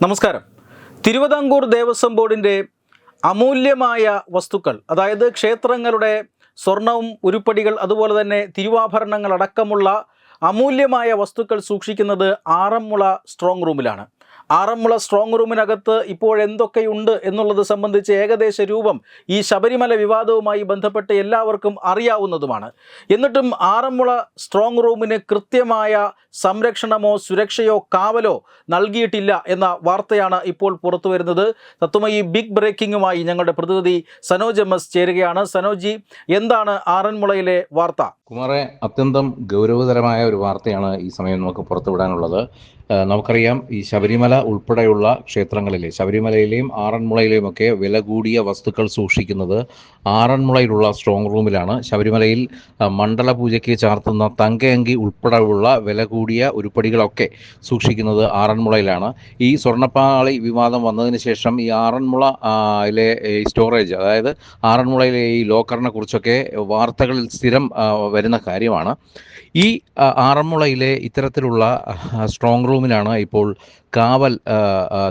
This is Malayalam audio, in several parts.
നമസ്കാരം. തിരുവിതാംകൂർ ദേവസ്വം ബോർഡിന്റെ അമൂല്യമായ വസ്തുക്കൾ അതായത് ക്ഷേത്രങ്ങളുടെ സ്വർണവും ഉരുപ്പടികൾ അതുപോലെ തന്നെ തിരുവാഭരണങ്ങൾ അടക്കമുള്ള അമൂല്യമായ വസ്തുക്കൾ സൂക്ഷിക്കുന്നത് ആറന്മുള സ്ട്രോങ് റൂമിലാണ് ആറന്മുള സ്ട്രോങ് റൂമിനകത്ത് ഇപ്പോഴെന്തൊക്കെയുണ്ട് എന്നുള്ളത് സംബന്ധിച്ച് ഏകദേശ രൂപം ഈ ശബരിമല വിവാദവുമായി ബന്ധപ്പെട്ട് എല്ലാവർക്കും അറിയാവുന്നതുമാണ്. എന്നിട്ടും ആറന്മുള സ്ട്രോങ് റൂമിന് കൃത്യമായ സംരക്ഷണമോ സുരക്ഷയോ കാവലോ നൽകിയിട്ടില്ല എന്ന വാർത്തയാണ് ഇപ്പോൾ പുറത്തു വരുന്നത് തത്വമയി ബിഗ് ബ്രേക്കിങ്ങുമായി ഞങ്ങളുടെ പ്രതിനിധി സനോജ് എം എസ് ചേരുകയാണ്. സനോജി എന്താണ് ആറന്മുളയിലെ വാർത്ത? കുമാറെ അത്യന്തം ഗൗരവതരമായ ഒരു വാർത്തയാണ് ഈ സമയം നമുക്ക് പുറത്തുവിടാനുള്ളത്. നമുക്കറിയാം ഈ ശബരിമല ഉൾപ്പെടെയുള്ള ക്ഷേത്രങ്ങളിലെ ശബരിമലയിലെയും ആറന്മുളയിലെയും ഒക്കെ വില കൂടിയ വസ്തുക്കൾ സൂക്ഷിക്കുന്നത് ആറന്മുളയിലുള്ള സ്ട്രോങ് റൂമിലാണ് ശബരിമലയിൽ മണ്ഡല പൂജയ്ക്ക് ചാർത്തുന്ന തങ്കയങ്കി ഉൾപ്പെടെയുള്ള വില കൂടിയ ഉരുപ്പടികളൊക്കെ സൂക്ഷിക്കുന്നത് ആറന്മുളയിലാണ്. ഈ സ്വർണപ്പാളി വിവാദം വന്നതിന് ശേഷം ഈ ആറന്മുള യിലെ സ്റ്റോറേജ് അതായത് ആറന്മുളയിലെ ഈ ലോക്കറിനെ കുറിച്ചൊക്കെ വാർത്തകളിൽ സ്ഥിരം വരുന്ന കാര്യമാണ്. ഈ ആറന്മുളയിലെ ഇത്തരത്തിലുള്ള സ്ട്രോങ് സ്ട്രോങ് റൂമിലാണ് ഇപ്പോൾ കാവൽ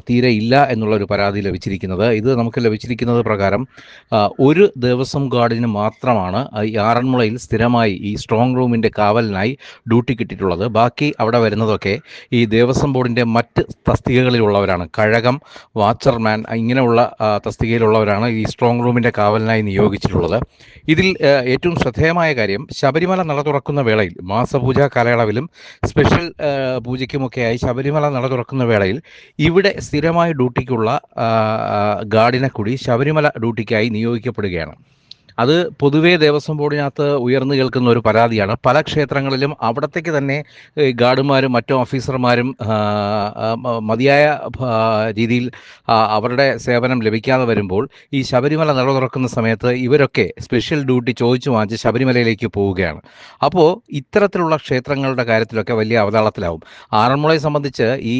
തീരെ ഇല്ല എന്നുള്ള ഒരു പരാതി ലഭിച്ചിരിക്കുന്നത്. ഇത് നമുക്ക് ലഭിച്ചിരിക്കുന്നത് പ്രകാരം ഒരു ദേവസ്വം ഗാർഡിന് മാത്രമാണ് ഈ ആറന്മുളയിൽ സ്ഥിരമായി ഈ സ്ട്രോങ് റൂമിന്റെ കാവലിനായി ഡ്യൂട്ടി കിട്ടിയിട്ടുള്ളത്. ബാക്കി അവിടെ വരുന്നതൊക്കെ ഈ ദേവസ്വം ബോർഡിന്റെ മറ്റ് തസ്തികകളിലുള്ളവരാണ്. കഴകം വാച്ചർമാൻ ഇങ്ങനെയുള്ള തസ്തികയിലുള്ളവരാണ് ഈ സ്ട്രോങ് റൂമിന്റെ കാവലിനായി നിയോഗിച്ചിട്ടുള്ളത്. ഇതിൽ ഏറ്റവും ശ്രദ്ധേയമായ കാര്യം ശബരിമല നട തുറക്കുന്ന വേളയിൽ മാസപൂജ കാലയളവിലും സ്പെഷ്യൽ പൂജയ്ക്കുമൊക്കെയായി ശബരിമല നട തുറക്കുന്ന വേളയിൽ ഇവിടെ സ്ഥിരമായ ഡ്യൂട്ടിക്കുള്ള ഗാർഡിനെ കൂടി ശബരിമല ഡ്യൂട്ടിക്കായി നിയോഗിക്കപ്പെടുകയാണ്. അത് പൊതുവേ ദേവസ്വം ബോർഡിനകത്ത് ഉയർന്നു കേൾക്കുന്ന ഒരു പരാതിയാണ്. പല ക്ഷേത്രങ്ങളിലും അവിടത്തേക്ക് തന്നെ ഗാർഡുമാരും മറ്റു ഓഫീസർമാരും മതിയായ രീതിയിൽ അവരുടെ സേവനം ലഭിക്കാതെ വരുമ്പോൾ ഈ ശബരിമല നട തുറക്കുന്ന സമയത്ത് ഇവരൊക്കെ സ്പെഷ്യൽ ഡ്യൂട്ടി ചോദിച്ചു വാങ്ങിച്ച് ശബരിമലയിലേക്ക് പോവുകയാണ്. അപ്പോൾ ഇത്തരത്തിലുള്ള ക്ഷേത്രങ്ങളുടെ കാര്യത്തിലൊക്കെ വലിയ അവതാളത്തിലാവും. ആറന്മുളയെ സംബന്ധിച്ച് ഈ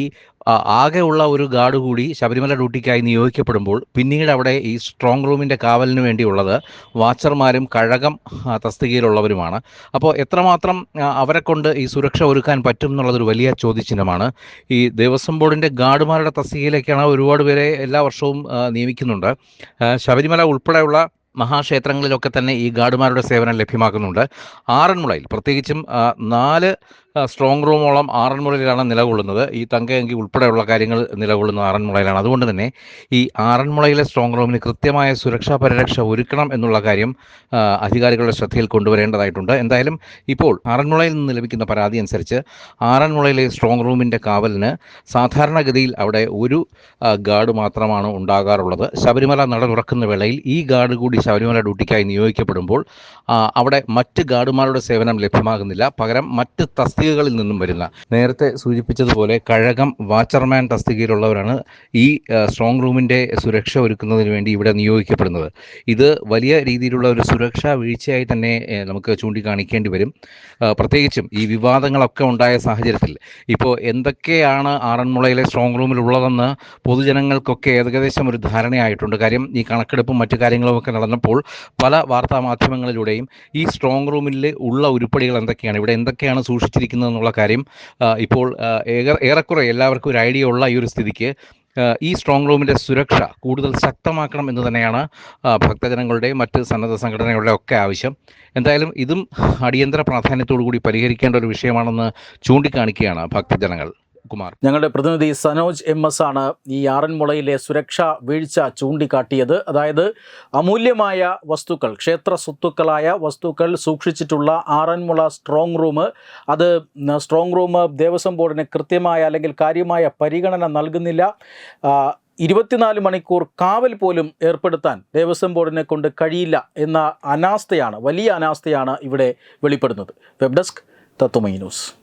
ആകെയുള്ള ഒരു ഗാർഡ് കൂടി ശബരിമല ഡ്യൂട്ടിക്കായി നിയോഗിക്കപ്പെടുമ്പോൾ പിന്നീട് അവിടെ ഈ സ്ട്രോങ് റൂമിന്റെ കാവലിന് വേണ്ടിയുള്ളത് വാച്ചർമാരും കഴകം തസ്തികയിലുള്ളവരുമാണ്. അപ്പോൾ എത്രമാത്രം അവരെ കൊണ്ട് ഈ സുരക്ഷ ഒരുക്കാൻ പറ്റും എന്നുള്ളതൊരു വലിയ ചോദ്യചിഹ്നമാണ്. ഈ ദേവസ്വം ബോർഡിന്റെ ഗാർഡുമാരുടെ തസ്തികയിലേക്കാണ് ഒരുപാട് പേരെ എല്ലാ വർഷവും നിയമിക്കുന്നുണ്ട്. ശബരിമല ഉൾപ്പെടെയുള്ള മഹാക്ഷേത്രങ്ങളിലൊക്കെ തന്നെ ഈ ഗാർഡുമാരുടെ സേവനം ലഭ്യമാക്കുന്നുണ്ട്. ആറന്മുളയിൽ പ്രത്യേകിച്ചും നാല് സ്ട്രോങ് റൂമോളം ആറന്മുളയിലാണ് നിലകൊള്ളുന്നത്. ഈ തങ്കയങ്കി ഉൾപ്പെടെയുള്ള കാര്യങ്ങൾ നിലകൊള്ളുന്ന ആറന്മുളയിലാണ്. അതുകൊണ്ട് തന്നെ ഈ ആറന്മുളയിലെ സ്ട്രോങ് റൂമിന് കൃത്യമായ സുരക്ഷാ പരിരക്ഷ ഒരുക്കണം എന്നുള്ള കാര്യം അധികാരികളുടെ ശ്രദ്ധയിൽ കൊണ്ടുവരേണ്ടതായിട്ടുണ്ട്. എന്തായാലും ഇപ്പോൾ ആറന്മുളയിൽ നിന്ന് ലഭിക്കുന്ന പരാതി അനുസരിച്ച് ആറന്മുളയിലെ സ്ട്രോങ് റൂമിന്റെ കാവലിന് സാധാരണഗതിയിൽ അവിടെ ഒരു ഗാർഡ് മാത്രമാണ് ഉണ്ടാകാറുള്ളത്. ശബരിമല നട തുറക്കുന്ന വേളയിൽ ഈ ഗാർഡ് കൂടി ശബരിമല ഡ്യൂട്ടിക്കായി നിയോഗിക്കപ്പെടുമ്പോൾ അവിടെ മറ്റ് ഗാർഡുമാരുടെ സേവനം ലഭ്യമാകുന്നില്ല. പകരം മറ്റ് തസ്തികകളിൽ നിന്നും വരുന്ന. നേരത്തെ സൂചിപ്പിച്ചതുപോലെ കഴകം വാച്ചർമാൻ തസ്തികയിലുള്ളവരാണ് ഈ സ്ട്രോങ് റൂമിന്റെ സുരക്ഷ ഒരുക്കുന്നതിന് വേണ്ടി ഇവിടെ നിയോഗിക്കപ്പെടുന്നത്. ഇത് വലിയ രീതിയിലുള്ള ഒരു സുരക്ഷാ വീഴ്ചയായി തന്നെ നമുക്ക് ചൂണ്ടിക്കാണിക്കേണ്ടി വരും. പ്രത്യേകിച്ചും ഈ വിവാദങ്ങളൊക്കെ ഉണ്ടായ സാഹചര്യത്തിൽ. ഇപ്പോൾ എന്തൊക്കെയാണ് ആറന്മുളയിലെ സ്ട്രോങ് റൂമിൽ ഉള്ളതെന്ന് പൊതുജനങ്ങൾക്കൊക്കെ ഏകദേശം ഒരു ധാരണയായിട്ടുണ്ട്. കാര്യം ഈ കണക്കെടുപ്പും മറ്റു കാര്യങ്ങളുമൊക്കെ നടന്നപ്പോൾ പല വാർത്താ മാധ്യമങ്ങളിലൂടെയും ഈ സ്ട്രോങ് റൂമിൽ ഉള്ള ഉരുപ്പടികൾ എന്തൊക്കെയാണ്? ഇവിടെ എന്തൊക്കെയാണ് സൂക്ഷിച്ചിരിക്കുന്നത്? എന്നുള്ള കാര്യം ഇപ്പോൾ ഏറെക്കുറെ എല്ലാവർക്കും ഒരു ഐഡിയ ഉള്ള ഈ ഒരു സ്ഥിതിക്ക് ഈ സ്ട്രോങ് റൂമിന്റെ സുരക്ഷ കൂടുതൽ ശക്തമാക്കണം എന്ന് തന്നെയാണ് ഭക്തജനങ്ങളുടെയും മറ്റ് സന്നദ്ധ സംഘടനകളുടെ ഒക്കെ ആവശ്യം. എന്തായാലും ഇതും അടിയന്തര പ്രാധാന്യത്തോടു കൂടി പരിഹരിക്കേണ്ട ഒരു വിഷയമാണെന്ന് ചൂണ്ടിക്കാണിക്കുകയാണ് ഭക്തജനങ്ങൾ. കുമാർ. ഞങ്ങളുടെ പ്രതിനിധി സനോജ് എം എസ് ആണ് ഈ ആറന്മുളയിലെ സുരക്ഷാ വീഴ്ച ചൂണ്ടിക്കാട്ടിയത്. അതായത് അമൂല്യമായ വസ്തുക്കൾ ക്ഷേത്ര സ്വത്തുക്കളായ വസ്തുക്കൾ സൂക്ഷിച്ചിട്ടുള്ള ആറന്മുള സ്ട്രോങ് റൂം അത് സ്ട്രോങ് റൂം ദേവസ്വം ബോർഡിന് കൃത്യമായ അല്ലെങ്കിൽ കാര്യമായ പരിഗണന നൽകുന്നില്ല. ഇരുപത്തിനാല് മണിക്കൂർ കാവൽ പോലും ഏർപ്പെടുത്താൻ ദേവസ്വം ബോർഡിനെ കൊണ്ട് കഴിയില്ല എന്ന അനാസ്ഥയാണ് വലിയ അനാസ്ഥയാണ് ഇവിടെ വെളിപ്പെടുന്നത്. Web desk Tatwamayi news.